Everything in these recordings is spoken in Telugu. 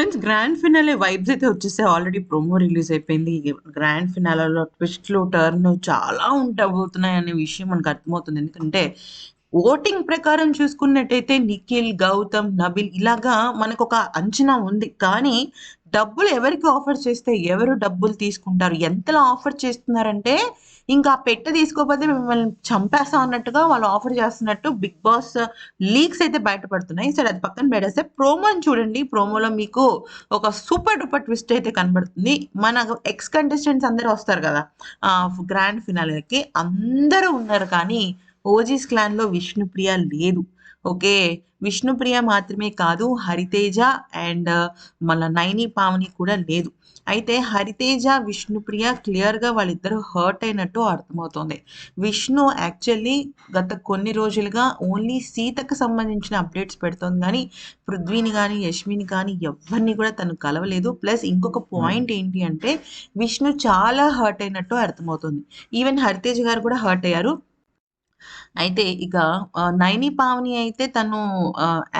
ఫ్రెండ్స్ గ్రాండ్ ఫినాలే వైబ్స్ అయితే వచ్చేసాయి. ఆల్రెడీ ప్రోమో రిలీజ్ అయిపోయింది. గ్రాండ్ ఫినాలలో ట్విస్ట్లు టర్న్ చాలా ఉండబోతున్నాయి అనే విషయం మనకు అర్థమవుతుంది. ఎందుకంటే ఓటింగ్ ప్రకారం చూసుకున్నట్టయితే నిఖిల్ గౌతమ్ నబిల్ ఇలాగా మనకు ఒక అంచనా ఉంది. కానీ డబ్బులు ఎవరికి ఆఫర్ చేస్తే ఎవరు డబ్బులు తీసుకుంటారు? ఎంతలా ఆఫర్ చేస్తున్నారంటే ఇంకా పెట్ట తీసుకోకపోతే మిమ్మల్ని చంపేస్తా అన్నట్టుగా వాళ్ళు ఆఫర్ చేస్తున్నట్టు బిగ్ బాస్ లీక్స్ అయితే బయటపడుతున్నాయి. సరే అది పక్కన పెడేస్తే ప్రోమోని చూడండి. ప్రోమోలో మీకు ఒక సూపర్ డూపర్ ట్విస్ట్ అయితే కనబడుతుంది. మన ఎక్స్ కంటెస్టెంట్స్ అందరూ వస్తారు కదా గ్రాండ్ ఫినాలకి. అందరూ ఉన్నారు కానీ ఓజీస్ క్లాన్లో విష్ణుప్రియ లేదు. ఓకే? విష్ణుప్రియ మాత్రమే కాదు హరితేజ అండ్ మన నైని పావని కూడా లేదు. అయితే హరితేజ విష్ణుప్రియ క్లియర్గా వాళ్ళిద్దరూ హర్ట్ అయినట్టు అర్థమవుతోంది. విష్ణు యాక్చువల్లీ గత కొన్ని రోజులుగా ఓన్లీ సీతకు సంబంధించిన అప్డేట్స్ పెడుతోంది కానీ పృథ్వీని కానీ యష్మిని కానీ ఎవరిని కూడా తను కలవలేదు. ప్లస్ ఇంకొక పాయింట్ ఏంటి అంటే విష్ణు చాలా హర్ట్ అయినట్టు అర్థమవుతుంది. ఈవెన్ హరితేజ గారు కూడా హర్ట్ అయ్యారు. అయితే ఇక నైని పావని అయితే తను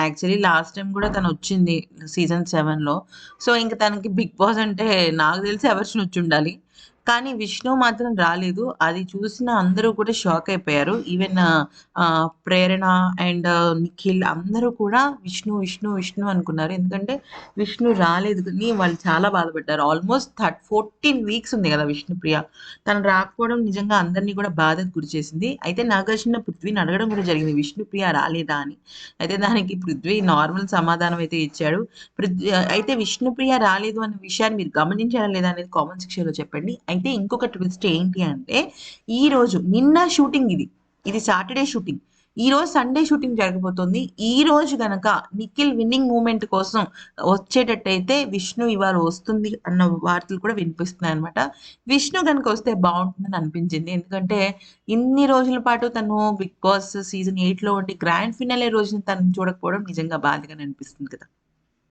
యాక్చువల్లీ లాస్ట్ టైం కూడా తను వచ్చింది సీజన్ సెవెన్లో. సో ఇంక తనకి బిగ్ బాస్ అంటే నాకు తెలిసి ఎవరిని వచ్చి ఉండాలి. కానీ విష్ణు మాత్రం రాలేదు. అది చూసిన అందరూ కూడా షాక్ అయిపోయారు. ఈవెన్ ప్రేరణ అండ్ నిఖిల్ అందరూ కూడా విష్ణు విష్ణు విష్ణు అనుకున్నారు. ఎందుకంటే విష్ణు రాలేదు కానీ వాళ్ళు చాలా బాధపడ్డారు. ఆల్మోస్ట్ థర్ట్ ఫోర్టీన్ వీక్స్ ఉంది కదా విష్ణుప్రియ తను రాకపోవడం నిజంగా అందరినీ కూడా బాధకు గురి చేసింది. అయితే నాగార్జున పృథ్వీని అడగడం కూడా జరిగింది. విష్ణుప్రియ రాలేదా అని. అయితే దానికి పృథ్వీ నార్మల్ సమాధానం అయితే ఇచ్చాడు. పృథ్వీ అయితే విష్ణుప్రియ రాలేదు అనే విషయాన్ని మీరు గమనించారా లేదా అనేది కామెంట్ సెక్షన్లో చెప్పండి. అయితే ఇంకొక ట్విస్ట్ ఏంటి అంటే ఈ రోజు నిన్న షూటింగ్ ఇది. ఇది సాటర్డే షూటింగ్ ఈ రోజు సండే షూటింగ్ జరగబోతుంది. ఈ రోజు గనక నిఖిల్ విన్నింగ్ మూమెంట్ కోసం వచ్చేటట్టయితే విష్ణు ఇవాళ వస్తుంది అన్న వార్తలు కూడా వినిపిస్తున్నాయి అనమాట విష్ణు కనుక వస్తే బాగుంటుందని అనిపించింది. ఎందుకంటే ఇన్ని రోజుల పాటు తను బిగ్ బాస్ సీజన్ ఎయిట్లో ఉండి గ్రాండ్ ఫినాలే రోజున తను చూడకపోవడం నిజంగా బాధగానే అనిపిస్తుంది కదా.